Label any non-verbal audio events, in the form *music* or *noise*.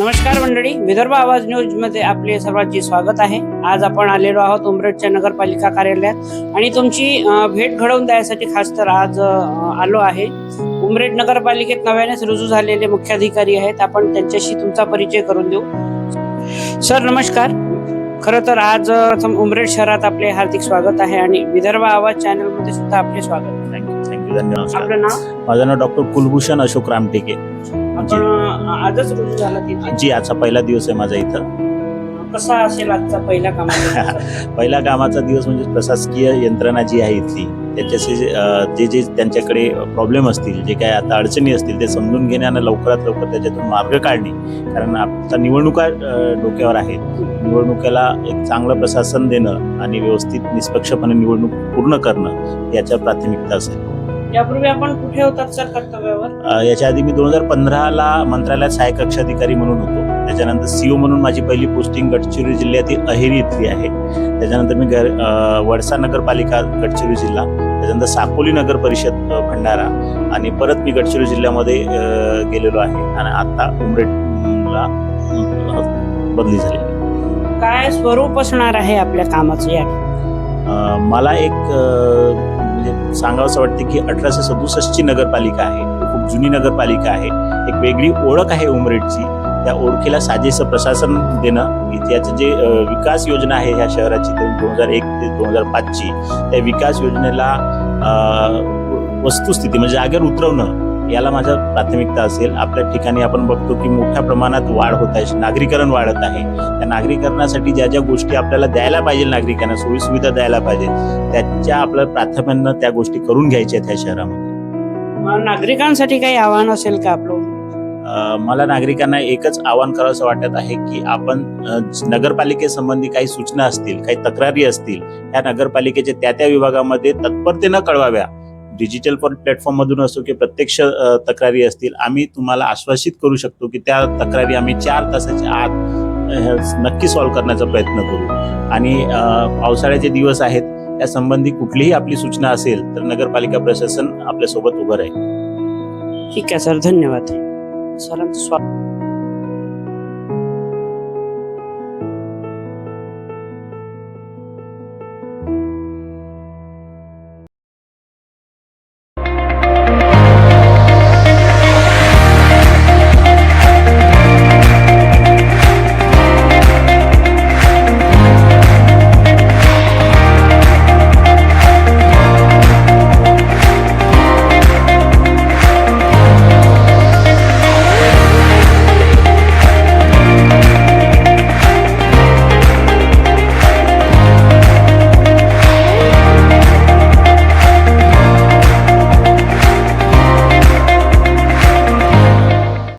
नमस्कार मंडळी विदर्भ आवाज न्यूजमध्ये आपले सर्वांचे स्वागत आहे. आज आपण आलेलो आहोत उमरेडच्या नगरपालिका कार्यालयात आणि तुमची भेट घडवून द्यायसाठी खास तर आज आलो आहे. उमरेड नगरपालिकेत नव्यानेच रुजू झालेले मुख्याधिकारी आहेत. आपण त्यांच्याशी तुमचा परिचय करून देऊ. सर नमस्कार. खरं तर आज प्रथम उमरेड शहरात आपले हार्दिक स्वागत आहे आणि विदर्भ आवाज चॅनलमध्ये सुद्धा आपले स्वागत. थँक्यू थँक्यू धन्यवाद. आपलं नाव? माझं नाव डॉक्टर कुलभूषण अशोक रामटेके. आपण आजच रुजू झाला तिथे जी आजचा पहिला दिवस आहे माझा इथं. कसा असेल आजचा पहिला कामाचा? *laughs* पहिला कामाचा दिवस म्हणजे प्रशासकीय यंत्रणा जी आहे इथली त्याच्याशी जे अं, जे जे त्यांच्याकडे प्रॉब्लेम असतील जे काय आता अडचणी असतील ते समजून घेणे आणि लवकरात लवकर त्याच्यातून मार्ग काढणे. कारण आता निवडणुका अं, डोक्यावर आहेत. निवडणुकीला एक चांगलं प्रशासन देणं आणि व्यवस्थित निष्पक्षपणे निवडणूक पूर्ण करणं याच्या प्राथमिकता असेल. यापूर्वी आपण कुठे होतात सर कर्तव्यावर? याच्या आधी मी दोन हजार पंधराला मंत्रालयात सहाय्यक कक्ष अधिकारी म्हणून होतो. त्याच्यानंतर सीओ म्हणून माझी पहिली पोस्टिंग गडचिरोली जिल्ह्यातील अहेरी इथली आहे. त्याच्यानंतर मी घर वडसा नगरपालिका गडचिरोली जिल्हा त्याच्यानंतर साकोली नगर परिषद भंडारा आणि परत मी गडचिरोली जिल्ह्यामध्ये गेलेलो आहे आणि आता उमरेडला अ, बदली झाली काय स्वरूप असणार आहे आपल्या कामाचं या मला एक सांगावंसं वाटते की अठराशे सदुसष्टची नगरपालिका आहे. खूप जुनी नगरपालिका आहे. एक वेगळी ओळख आहे उमरेडची. त्या ओळखीला साजेसं प्रशासन देणं याचं जे विकास योजना आहे ह्या शहराची दोन हजार एक ते दोन हजार पाचची त्या विकास योजनेला वस्तुस्थिती म्हणजे जागेवर उतरवणं याला माझ्या प्राथमिकता असेल. आपल्या ठिकाणी आपण बघतो की मोठ्या प्रमाणात वाढ होत आहे. नागरीकरण वाढत आहे. त्या नागरीकरणासाठी ज्या ज्या गोष्टी आपल्याला द्यायला पाहिजे नागरिकांना सोयी सुविधा द्यायला पाहिजे त्याच्या आपल्या प्राथम्यानं त्या गोष्टी करून घ्यायच्या ह्या शहरामध्ये. नागरिकांसाठी काही आव्हान असेल का आपलं? मला नागरिकांना एकच आवाहन करावंसं वाटत आहे की आपण नगरपालिकेसंबंधी काही सूचना असतील काही तक्रारी असतील ह्या नगरपालिकेच्या त्या त्या विभागामध्ये तत्परतेनं कळवाव्या. डिजिटल प्लॅटफॉर्ममधून असो की प्रत्यक्ष तक्रारी असतील आम्ही तुम्हाला आश्वासित करू शकतो की त्या तक्रारी आम्ही चार तासाच्या आत नक्की सॉल्व्ह करण्याचा प्रयत्न करू. आणि पावसाळ्याचे दिवस आहेत त्या संबंधी कुठलीही आपली सूचना असेल तर नगरपालिका प्रशासन आपल्यासोबत उभं राहील. ठीक आहे सर. धन्यवाद. सरांचं स्वागत.